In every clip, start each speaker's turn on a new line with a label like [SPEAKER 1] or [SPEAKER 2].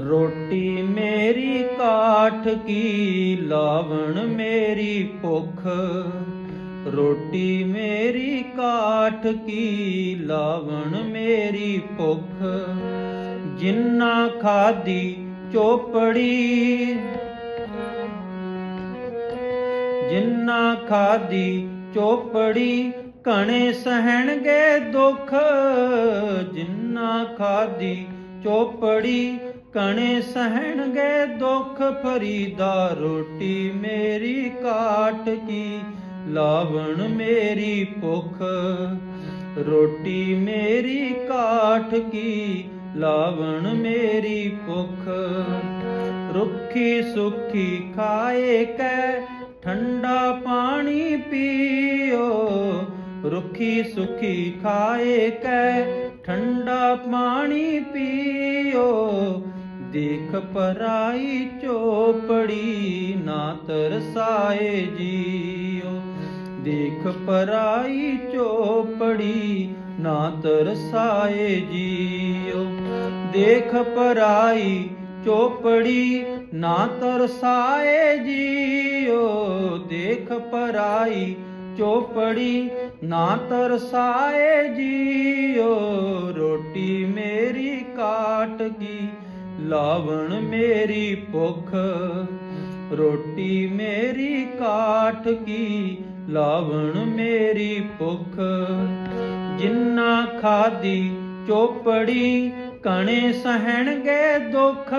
[SPEAKER 1] ਰੋਟੀ ਮੇਰੀ ਕਾਠ ਕੀ, ਲਾਵਣ ਮੇਰੀ ਭੁੱਖ। ਰੋਟੀ ਮੇਰੀ ਕਾਠ ਕੀ, ਲਾਵਣ ਮੇਰੀ ਭੁੱਖ। ਜਿੰਨਾ ਖਾਦੀ ਚੋਪੜੀ, ਜਿੰਨਾ ਖਾਦੀ ਚੋਪੜੀ ਕਣੇ ਸਹਿਣਗੇ ਦੁੱਖ। ਜਿੰਨਾ ਖਾਦੀ ਚੋਪੜੀ ਕਣੇ ਸਹਿਣਗੇ ਦੁੱਖ ਫਰੀਦਾ ਰੋਟੀ ਮੇਰੀ ਕਾਟ ਕੀ? ਲਾਵਣ ਮੇਰੀ ਭੁੱਖ, ਰੋਟੀ ਮੇਰੀ ਕਾਠ ਕੀ? ਲਾਵਣ ਮੇਰੀ ਭੁੱਖ, ਰੁੱਖੀ ਸੁੱਖੀ ਖਾਏ ਕੈ? ਠੰਡਾ ਪਾਣੀ ਪੀਓ, ਰੁੱਖੀ ਸੁੱਖੀ ਖਾਏ ਕੈ? ਠੰਡਾ ਪਾਣੀ ਪੀਓ ਦੇਖ ਪਰਾਈ ਚੋਪੜੀ, ਨਾ ਤਰਸਾਏ ਜੀਓ। ਦੇਖ ਪਰਾਈ ਚੋਪੜੀ, ਨਾ ਤਰਸਾਏ ਜੀਓ। ਦੇਖ ਪਰਾਈ ਚੋਪੜੀ, ਨਾ ਤਰਸਾਏ ਜੀਓ। ਦੇਖ ਪਰਾਈ ਚੋਪੜੀ, ਨਾ ਤਰਸਾਏ ਜੀਓ। ਰੋਟੀ ਮੇਰੀ ਕਾਟ ਗਈ ਲਾਵਣ ਮੇਰੀ ਭੁੱਖ, ਰੋਟੀ ਮੇਰੀ ਕਾਠ ਕੀ? ਲਾਵਣ ਮੇਰੀ ਭੁੱਖ, ਜਿੰਨਾ ਖਾਦੀ ਚੋਪੜੀ ਕਣੇ ਸਹਿਣਗੇ ਦੁੱਖ।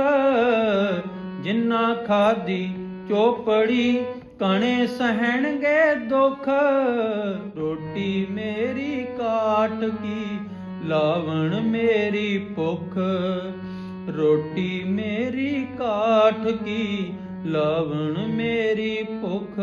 [SPEAKER 1] ਜਿੰਨਾ ਖਾਦੀ ਚੋਪੜੀ ਕਣੇ ਸਹਿਣਗੇ ਦੁੱਖ। ਰੋਟੀ ਮੇਰੀ ਕਾਟ ਕੀ? ਲਾਵਣ ਮੇਰੀ ਭੁੱਖ ਰੋਟੀ ਮੇਰੀ ਕਾਠ ਕੀ ਲਾਵਣ ਮੇਰੀ ਭੁੱਖ।